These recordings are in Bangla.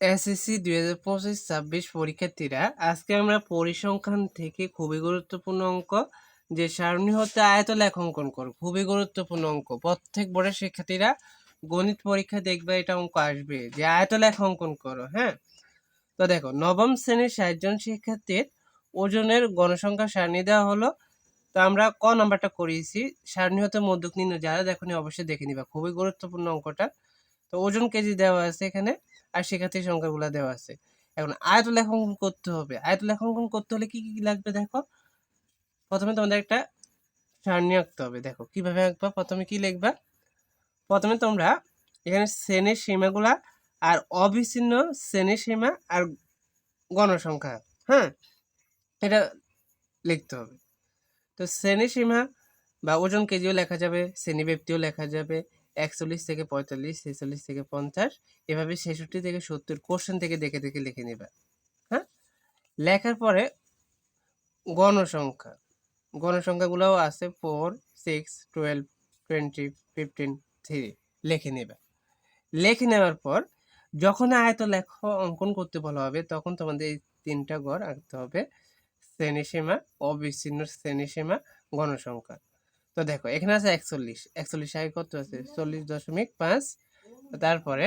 এসএসসি দুই হাজার পঁচিশ ছাব্বিশ পরীক্ষার্থীরা আজকে আমরা পরিসংখ্যান থেকে খুবই গুরুত্বপূর্ণ অঙ্ক, যে সারণী হতে আয়ত লেখ অঙ্কন করো, খুবই গুরুত্বপূর্ণ অঙ্ক। প্রত্যেক বোর্ডের শিক্ষার্থীরা গণিত পরীক্ষা দেখবে, এটা অঙ্ক আসবে, যে আয়ত লেখ অঙ্কন করো হ্যাঁ? তো দেখো, নবম শ্রেণির ষাট জন শিক্ষার্থীর ওজনের গণসংখ্যা সারণী দেওয়া হলো। তো আমরা ক নাম্বারটা করিয়েছি, সারণী হতে মধ্যক নির্ণয়, যারা দেখনি অবশ্যই দেখে নিবা, খুবই গুরুত্বপূর্ণ অঙ্কটা। তো ওজন কেজি দেওয়া আছে এখানে। আর সেক্ষেত্রে সংখ্যাগুলো দেওয়া আছে। এখন আয়ত লেখাঙ্কন করতে হবে। আয়ত লেখাঙ্কন করতে হলে কি কি লাগবে দেখো? প্রথমে তোমাদের একটা সারণী আঁকতে হবে। দেখো কীভাবে আঁকবা? প্রথমে কি লিখবা? প্রথমে তোমরা এখানে শ্রেণির সীমাগুলা আর অবিচ্ছিন্ন শ্রেণির সীমা আর গণসংখ্যা হ্যাঁ? এটা লিখতে হবে। তো শ্রেণি সীমা বা ওজন কেজিও লেখা যাবে শ্রেণি ব্যক্তিও লেখা যাবে। একচল্লিশ থেকে পঁয়তাল্লিশ, ছেচল্লিশ থেকে পঞ্চাশ, এভাবে ছেষট্টি থেকে সত্তর কোশ্চেন থেকে দেখে দেখে লিখে নেবে। হ্যাঁ? লেখার পরে গণসংখ্যা। গণসংখ্যাগুলোও আছে four six twelve twenty fifteen three লিখে নেবে। লিখে নেওয়ার পর যখন আয়ত লেখ অঙ্কন করতে বলা হবে, তখন তোমাদের এই তিনটা ঘর আঁকতে হবে। শ্রেণীসীমা, অবিচ্ছিন্ন শ্রেণীসীমা, গণসংখ্যা। তো দেখো, এখানে আছে একচল্লিশ। একচল্লিশ আগে কত আছে? চল্লিশ দশমিক পাঁচ। তারপরে,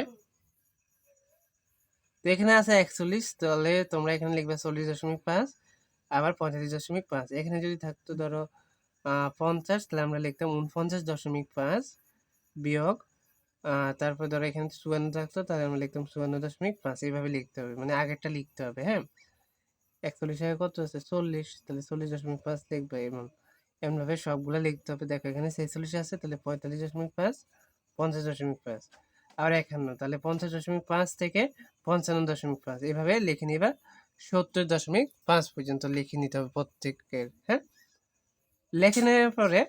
তো এখানে আছে একচল্লিশ, তাহলে তোমরা এখানে লিখবে চল্লিশ দশমিক পাঁচ, আবার পঁয়তাল্লিশ দশমিক পাঁচ। এখানে যদি থাকতো ধরো পঞ্চাশ, তাহলে আমরা লিখতাম উনপঞ্চাশ দশমিক পাঁচ বিয়োগ তারপর ধরো এখানে চুয়ান্ন থাকতো, তাহলে আমরা লিখতাম চুয়ান্ন দশমিক পাঁচ। এইভাবে লিখতে হবে মানে আগেরটা লিখতে হবে হ্যাঁ? একচল্লিশ আগে কত আছে? চল্লিশ, তাহলে চল্লিশ দশমিক পাঁচ লিখবে এমন। এমনভাবে সবগুলো লিখতে হবে। দেখো, এখানে ছেচল্লিশ আছে, তাহলে পঁয়তাল্লিশ দশমিক পাঁচ, পঞ্চাশ দশমিক পাঁচ আর একান্ন, তাহলে পঞ্চাশ দশমিক পাঁচ থেকে পঞ্চান্ন দশমিক পাঁচ। এভাবে লিখে নিবা, সত্তর দশমিক পাঁচ পর্যন্ত লিখে নিতে হবে প্রত্যেকের হ্যাঁ? লিখে নেওয়ার পরে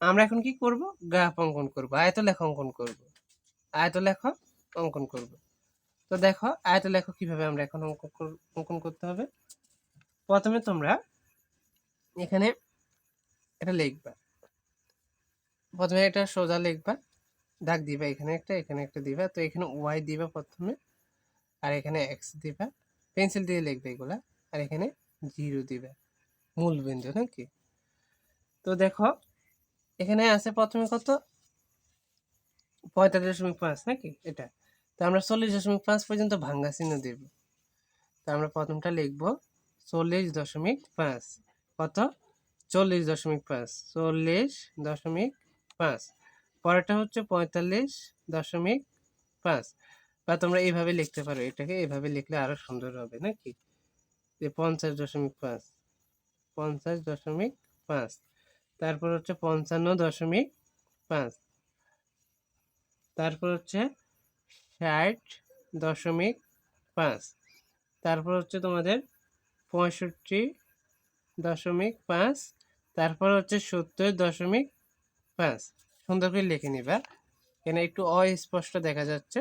আমরা এখন কি করব? গ্রাফ অঙ্কন করব আয়ত লেখ অঙ্কন করব। আয়ত লেখ অঙ্কন করব। তো দেখো আয়ত লেখ কীভাবে আমরা এখন অঙ্কন অঙ্কন করতে হবে? প্রথমে তোমরা এখানে এটা লিখবা। প্রথমে এটা সোজা লিখবা। দাগ দিবা এখানে একটা এখানে একটা দিবা। তো এখানে ওয়াই দিবা প্রথমে, আর এখানে এক্স দিবা। পেন্সিল দিয়ে লিখবে এগুলা, আর এখানে জিরো দিবা। মূল বিন্দু নাকি? তো দেখো, এখানে আছে প্রথমে কত? পঁয়তাল্লিশ দশমিক পাঁচ নাকি এটা? তো আমরা চল্লিশ দশমিক পাঁচ পর্যন্ত ভাঙ্গা চিহ্ন দেব। তো আমরা প্রথমটা লিখব চল্লিশ দশমিক পাঁচ। কত? চল্লিশ দশমিক পাঁচ, চল্লিশ দশমিক পাঁচ। পরেরটা হচ্ছে পঁয়তাল্লিশ দশমিক পাঁচ। বা তোমরা এইভাবে লিখতে পারো, এটাকে এইভাবে লিখলে আরও সুন্দর হবে, নাকি? যে পঞ্চাশ দশমিক পাঁচ, পঞ্চাশ দশমিক পাঁচ। তারপর হচ্ছে পঞ্চান্ন দশমিক পাঁচ। তারপর হচ্ছে ষাট দশমিক পাঁচ। তারপর হচ্ছে তোমাদের পঁয়ষট্টি দশমিক পাঁচ। তারপর হচ্ছে সত্তর দশমিক পাঁচ। সুন্দর করে লিখে নিবা। এখানে একটু অস্পষ্ট দেখা যাচ্ছে।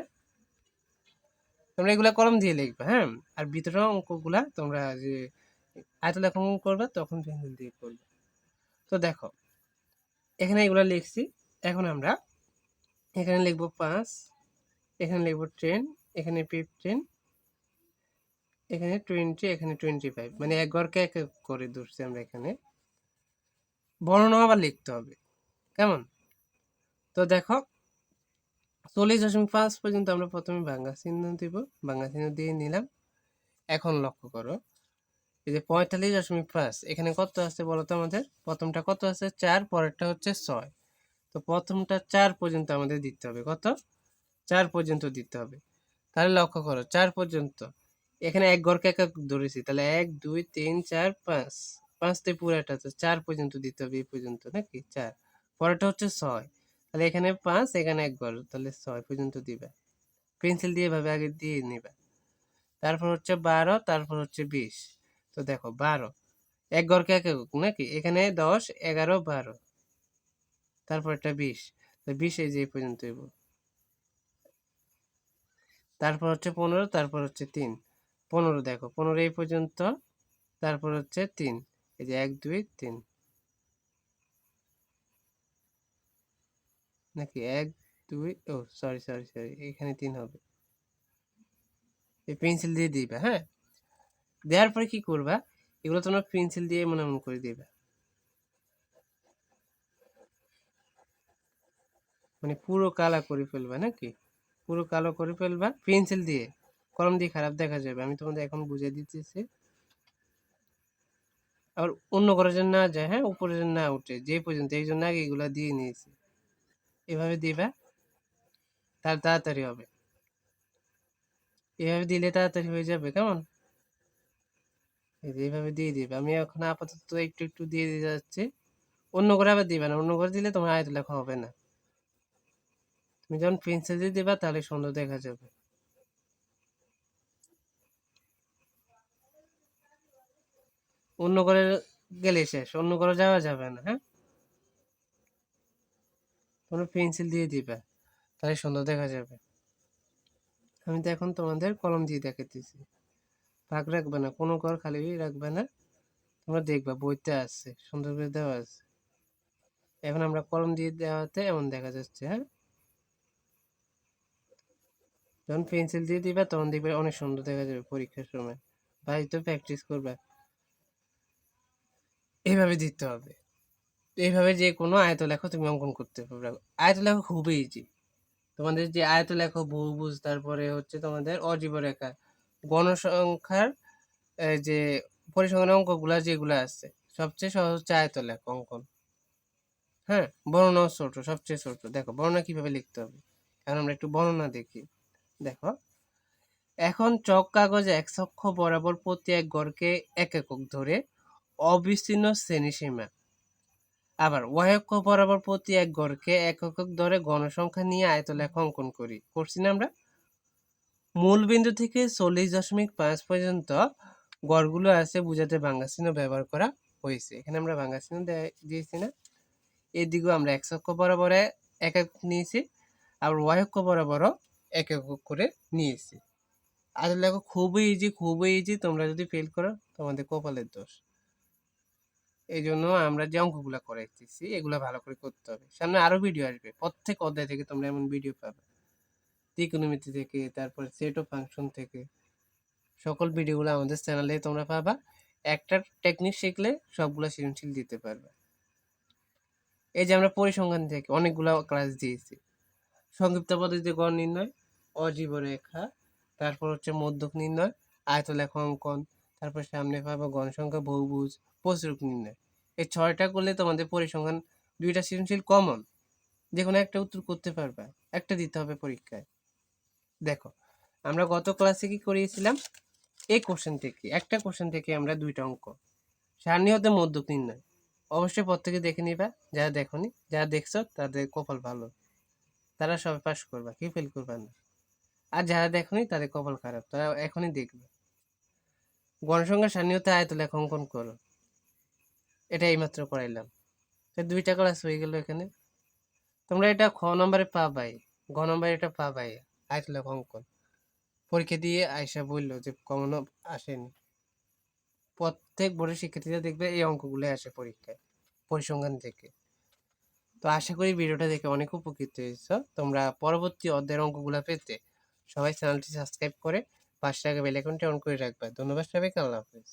তোমরা এগুলা কলম দিয়ে লিখবা হ্যাঁ? আর ভিতরের অঙ্কগুলা তোমরা যে আয়ত লেখন করবে, তখন পেন্সিল দিয়ে করবে। তো দেখো, এখানে এগুলা লিখছি। এখন আমরা এখানে লিখব পাঁচ, এখানে লিখব টেন, এখানে ফিফটিন এখানে টোয়েন্টি এখানে টোয়েন্টি ফাইভ মানে এক ঘরকে এক করে ধরছি আমরা এখানে। বর্ণনা আবার লিখতে হবে। কেমন? তো দেখো, চল্লিশ দশমিক পাঁচ পর্যন্ত আমরা প্রথমে বাংলা চিহ্ন দিব। বাংলা চিহ্ন দিয়ে নিলাম। এখন লক্ষ্য করো, এই যে পঁয়তাল্লিশ দশমিক পাঁচ, এখানে কত আছে বলো তো আমাদের? প্রথমটা কত আছে? চার, পরেরটা হচ্ছে ছয়। তো প্রথমটা চার পর্যন্ত আমাদের দিতে হবে। কত? চার পর্যন্ত দিতে হবে। তাহলে লক্ষ্য করো, চার পর্যন্ত। এখানে এক ঘরকে এক এক ধরেছি, তাহলে এক, দুই, তিন, চার, পাঁচ। পাঁচতে পুরাটা, তো চার পর্যন্ত দিতে হবে এই পর্যন্ত, নাকি? চার। পরেরটা হচ্ছে ছয়। তাহলে এখানে পাঁচ, এখানে এক ঘর তাহলে ছয় পর্যন্ত দিবে। পেন্সিল দিয়ে ভাবে আগে দিয়ে নিবে। তারপর হচ্ছে বারো, তারপর হচ্ছে বিশ। তো দেখো, বারো। এক ঘরকে এক একক, নাকি? এখানে দশ, এগারো, বারো। তারপর একটা বিশ। বিশ এই যে পর্যন্ত তারপর হচ্ছে পনেরো, তারপর হচ্ছে তিন। পনেরো দেখো, পনেরো এই পর্যন্ত, তারপর হচ্ছে তিন। এই যে এক, দুই, তিন। নাকি এক, দুই, ও সরি সরি সরি এখানে তিন হবে। এই পেন্সিল দিয়ে দিবা হ্যাঁ? দেওয়ার পরে কি করবা? এগুলো তোমরা পেন্সিল দিয়ে মনে মনে করে দিবা। মানে পুরো কালা করে ফেলবা, নাকি? পুরো কালো করে ফেলবা পেন্সিল দিয়ে। কলম দিয়ে খারাপ দেখা যাবে, আমি তোমাদের এখন বুঝিয়ে দিতেছি। আবার অন্য করে যেন না যায় হ্যাঁ? উপরে যেন না উঠে। যে পর্যন্ত, এই জন্য আগে এগুলা দিয়ে নিয়েছি। এভাবে দিবা, তাহলে তাড়াতাড়ি হবে। এভাবে দিলে তাড়াতাড়ি হয়ে যাবে, কেমন? এই এইভাবে দিয়ে দিবে। আমি এখন আপাতত একটু একটু দিয়ে দিয়ে যাচ্ছি। অন্য করে আবার দিবে না। অন্য করে দিলে তোমার আয়ত লেখা হবে না। তুমি যখন পেন্সিল দিয়ে দিবা, তাহলে সুন্দর দেখা যাবে। অন্য করে গেলে শেষ, অন্য করে যাওয়া যাবে না হ্যাঁ? তোমরা পেন্সিল দিয়ে দিবে, তাহলে সুন্দর দেখা যাবে। আমি তো এখন তোমাদের কলম দিয়ে দেখাতেছি ফাঁক রাখবে না, কোনো ঘর খালি রাখবে না। তোমরা দেখবা, বইতে আছে সুন্দর করে দেওয়া আছে। এখন আমরা কলম দিয়ে দেওয়াতে এমন দেখা যাচ্ছে হ্যাঁ? যখন পেন্সিল দিয়ে দিবা, তখন দেখবে অনেক সুন্দর দেখা যাবে পরীক্ষার সময়। বাড়িতে প্র্যাকটিস করবে। এইভাবে দিতে হবে। এইভাবে যে কোনো আয়ত লেখো তুমি অঙ্কন করতে পারবে। আয়ত লেখো খুবই ইজি তোমাদের যে আয়ত লেখো বহুভুজ, তারপরে হচ্ছে তোমাদের অজীব রেখা, গণসংখ্যার যে পরিসংখ্যান অঙ্কগুলা যেগুলো আছে, সবচেয়ে সহজ হচ্ছে আয়ত লেখ অঙ্কন। হ্যাঁ? বর্ণনাও ছোট, সবচেয়ে ছোট। দেখো, বর্ণনা কীভাবে লিখতে হবে? এখন আমরা একটু বর্ণনা দেখি। দেখো, এখন চক কাগজে এক অক্ষ বরাবর প্রতি এক গড়কে এক একক ধরে অবিচ্ছিন্ন শ্রেণীসীমা। আবার ওয়াহক্ষ বরাবর প্রতি এক গড়কে এক একক ধরে গণসংখ্যা নিয়ে আয়তলেখ অঙ্কন করি। করছি না আমরা? মূল বিন্দু থেকে চল্লিশ দশমিক পাঁচ পর্যন্ত গড়গুলো আছে বুঝাতে বাংলা চিহ্ন ব্যবহার করা হয়েছে। এখানে আমরা বাংলা চিহ্ন দিয়েছি না? এদিকেও আমরা এক অক্ষ বরাবর এক এক নিয়েছি, আবার ওয়াহক্ষ বরাবরও এক একক করে নিয়েছি। আর লেখো খুবই ইজি খুবই ইজি তোমরা যদি ফেল করো, তোমাদের কপালের দোষ। এই জন্য আমরা যে অঙ্কগুলো করাইতেছি, এগুলো ভালো করে করতে হবে। সামনে আরও ভিডিও আসবে। প্রত্যেক অধ্যায় থেকে তোমরা এমন ভিডিও পাবে। ত্রিকোণমিতি থেকে, তারপর সেট অফ ফাংশন থেকে। সকল ভিডিওগুলো আমাদের চ্যানেলে তোমরা পাবা। একটা টেকনিক শিখলে সবগুলো সৃজনশীল দিতে পারবে। এই যে আমরা পরিসংখ্যান থেকে অনেকগুলো ক্লাস দিয়েছি। সংক্ষিপ্ত পদ্ধতিতে গড় নির্ণয় অজীব রেখা তারপর হচ্ছে মধ্যক নির্ণয়, আয়তলেখা অঙ্কন তারপর সামনে পাবো গণসংখ্যা বহুভুজ প্রচুরক নির্ণয়। এই ছয়টা করলে তোমাদের পরিসংখ্যান দুইটা সৃজনশীল কমন যে কোনো একটা উত্তর করতে পারবে, একটা দিতে হবে পরীক্ষায়। দেখো, আমরা গত ক্লাসে কি করিয়েছিলাম? এই কোশ্চেন থেকে, একটা কোশ্চেন থেকে আমরা দুইটা অঙ্ক। সারণী হতে মধ্যক নির্ণয়। অবশ্যই প্রত্যেকে দেখে নিবা, যারা দেখনি, যারা দেখছ, তাদের কপাল ভালো। তারা সবাই পাস করবা কি ফেল করবা না। আর যারা দেখনি, তাদের কপাল খারাপ তারা এখনই দেখবে। গণসংখ্যা সারণীয়তে আয়তলেখ অঙ্কন করো এটা এইমাত্র করাইলাম দুইটা ক্লাস হয়ে গেল এখানে। তোমরা এটা খ নম্বরে পাবাই, গ নম্বরে এটা পাবাই আয়তলেখ অঙ্কন পরীক্ষা দিয়ে আয়সা বলল যে কমনও আসেনি। প্রত্যেক বোর্ডের শিক্ষার্থীরা দেখবে এই অঙ্কগুলো আসে পরীক্ষায়, পরিসংখ্যান থেকে। তো আশা করি ভিডিওটা দেখে অনেক উপকৃত হয়েছ। তোমরা পরবর্তী অধ্যায়ের অঙ্কগুলো পেতে সবাই চ্যানেলটি সাবস্ক্রাইব করে পাঁচশো টাকা বেলাইকনটি অন করে রাখবা। ধন্যবাদ সবাইকে আল্লাহ হাফিজ।